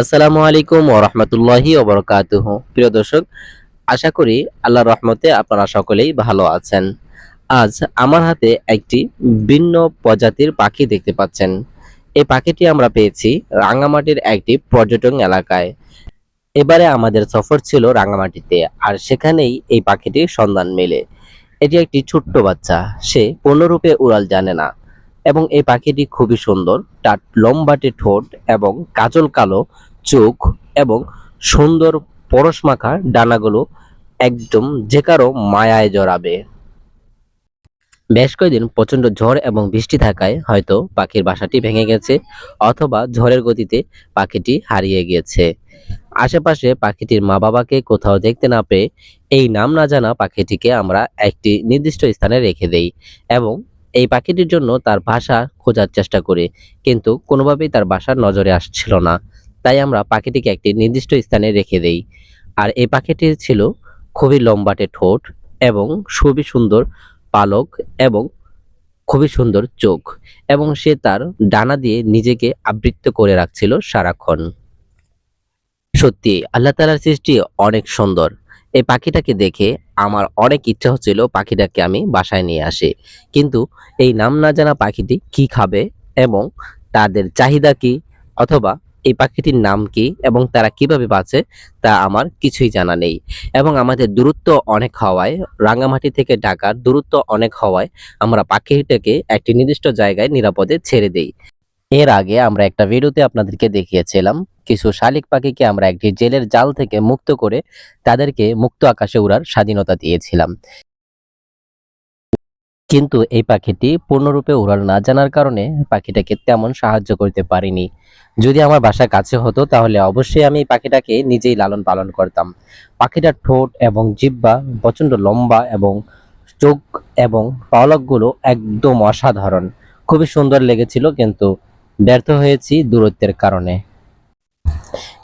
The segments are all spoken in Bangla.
আসসালামু আলাইকুম ওরহমতুল্লাহি ওবরকাতুহ প্রিয় দর্শক, আশা করি আল্লাহর রহমতে আপনারা সকলেই ভালো আছেন। আজ আমার হাতে একটি ভিন্ন প্রজাতির পাখি দেখতে পাচ্ছেন। এই পাখিটি আমরা পেয়েছি রাঙ্গামাটির একটি পর্যটন এলাকায়। এবারে আমাদের সফর ছিল রাঙ্গামাটিতে আর সেখানেই এই পাখিটির সন্ধান মেলে। এটি একটি ছোট্ট বাচ্চা, সে পূর্ণরূপে উড়াল জানে না। এবং এই পাখিটি খুবই সুন্দর। তার লম্বাটে ঠোঁট এবং কাজল কালো চোখ এবং সুন্দর পরশ মাখা ডানাগুলো একদম যে কারও মায়ায় জড়াবে। বেশ কয়েকদিন প্রচণ্ড ঝড় এবং বৃষ্টি থাকায় হয়তো পাখির বাসাটি ভেঙে গেছে অথবা ঝড়ের গতিতে পাখিটি হারিয়ে গিয়েছে আশেপাশে পাখিটির মা বাবাকে কোথাও দেখতে না পেয়ে এই নাম না জানা পাখিটিকে আমরা একটি নির্দিষ্ট স্থানে রেখে দেই এবং এই পাখিটির জন্য তার বাসা খোঁজার চেষ্টা করি, কিন্তু কোনোভাবেই তার বাসা নজরে আসছিল না। তাই আমরা পাখিটিকে একটি নির্দিষ্ট স্থানে রেখে দেই। আর এই পাখিটি ছিল খুবই লম্বাটে ঠোঁট এবং খুবই সুন্দর পালক এবং খুবই সুন্দর চোখ এবং সে তার ডানা দিয়ে নিজেকে আবৃত্ত করে রাখছিল সারাক্ষণ। সত্যি আল্লাহ তালার সৃষ্টি অনেক সুন্দর। এই পাখিটাকে দেখে আমার অনেক ইচ্ছা হচ্ছিল পাখিটাকে আমি বাসায় নিয়ে আসি। কিন্তু এই নাম না জানা পাখিটি কি খাবে এবং তাদের চাহিদা কি অথবা এই পাখিটির নাম কি এবং তারা কীভাবে বাঁচে তা আমার কিছুই জানা নেই। এবং আমাদের দূরত্ব অনেক হওয়ায় রাঙ্গামাটি থেকে ঢাকার দূরত্ব অনেক হওয়ায় আমরা পাখিটাকে একটি নির্দিষ্ট জায়গায় নিরাপদে ছেড়ে দেই। এর আগে আমরা একটা ভিডিওতে আপনাদেরকে দেখিয়েছিলাম কিছু শালিক পাখিকে আমরা একটি জেলের জাল থেকে মুক্ত করে তাদেরকে মুক্ত আকাশে উড়ার স্বাধীনতা দিয়েছিলাম। কিন্তু এই পাখিটি পূর্ণরূপে উড়াল না জানার কারণে পাখিটাকে তেমন সাহায্য করতে পারিনি। যদি আমার বাসা কাছে হতো, তাহলে অবশ্যই আমি পাখিটাকে নিজেই লালন পালন করতাম। পাখিটার ঠোঁট এবং জিব্বা প্রচণ্ড লম্বা এবং চোখ এবং পালকগুলো একদম অসাধারণ। খুবই সুন্দর লেগেছিল, কিন্তু ব্যর্থ হয়েছি দূরত্বের কারণে।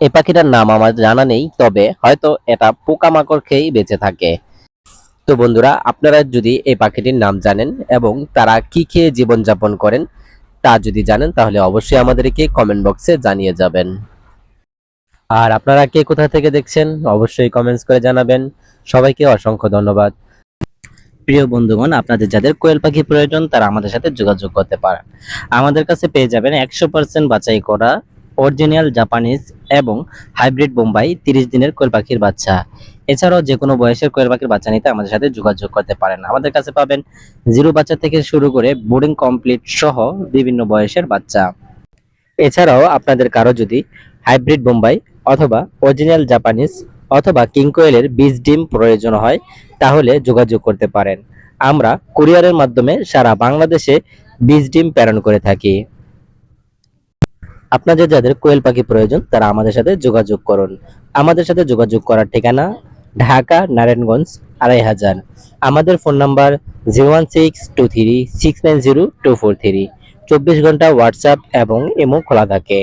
এই পাখিটার নাম আমার জানা নেই, তবে হয়তো এটা পোকামাকড় খেয়েই বেঁচে থাকে। তো বন্ধুরা, আপনারা যদি এই পাখিটির নাম জানেন এবং তারা কি খেয়ে জীবনযাপন করেন তা যদি জানেন, তাহলে অবশ্যই আমাদেরকে কমেন্ট বক্সে জানিয়ে যাবেন। আর আপনারা কে কোথা থেকে দেখছেন, অবশ্যই কমেন্টস করে জানাবেন। সবাইকে অসংখ্য ধন্যবাদ। প্রিয় বন্ধুগণ, আপনাদের যাদের কোয়েল পাখি প্রয়োজন, তারা আমাদের সাথে যোগাযোগ করতে পারেন। আমাদের কাছে পেয়ে যাবেন একশো পার্সেন্ট বাছাই করা অরিজিনাল জাপানিজ এবং হাইব্রিড বোম্বাই তিরিশ দিনের কোয়েল পাখির বাচ্চা। এছাড়াও যে কোনো বয়সের কোয়েল পাখির বাচ্চা নিতে আমাদের সাথে যোগাযোগ করতে পারেন। আমাদের কাছে পাবেন জিরো বাচ্চা থেকে শুরু করে বোর্ডিং কমপ্লিট সহ বিভিন্ন বয়সের বাচ্চা। এছাড়াও আপনাদের কারও যদি হাইব্রিড বোম্বাই অথবা অরিজিনাল জাপানিজ অথবা কিং কোয়েলের বীজ ডিম প্রয়োজন হয়, তাহলে যোগাযোগ করতে পারেন। আমরা কুরিয়ারের মাধ্যমে সারা বাংলাদেশে বীজ ডিম প্রেরণ করে থাকি। আপনাদের যাদের কোয়েল পাখি প্রয়োজন, তারা আমাদের সাথে যোগাযোগ করুন। আমাদের সাথে যোগাযোগ করার ঠিকানা ঢাকা, নারায়ণগঞ্জ, আড়াই হাজার। আমাদের phone number zero one six two three, six nine zero two four three. চব্বিশ ঘণ্টা হোয়াটসঅ্যাপ এবং ইমো খোলা থাকে।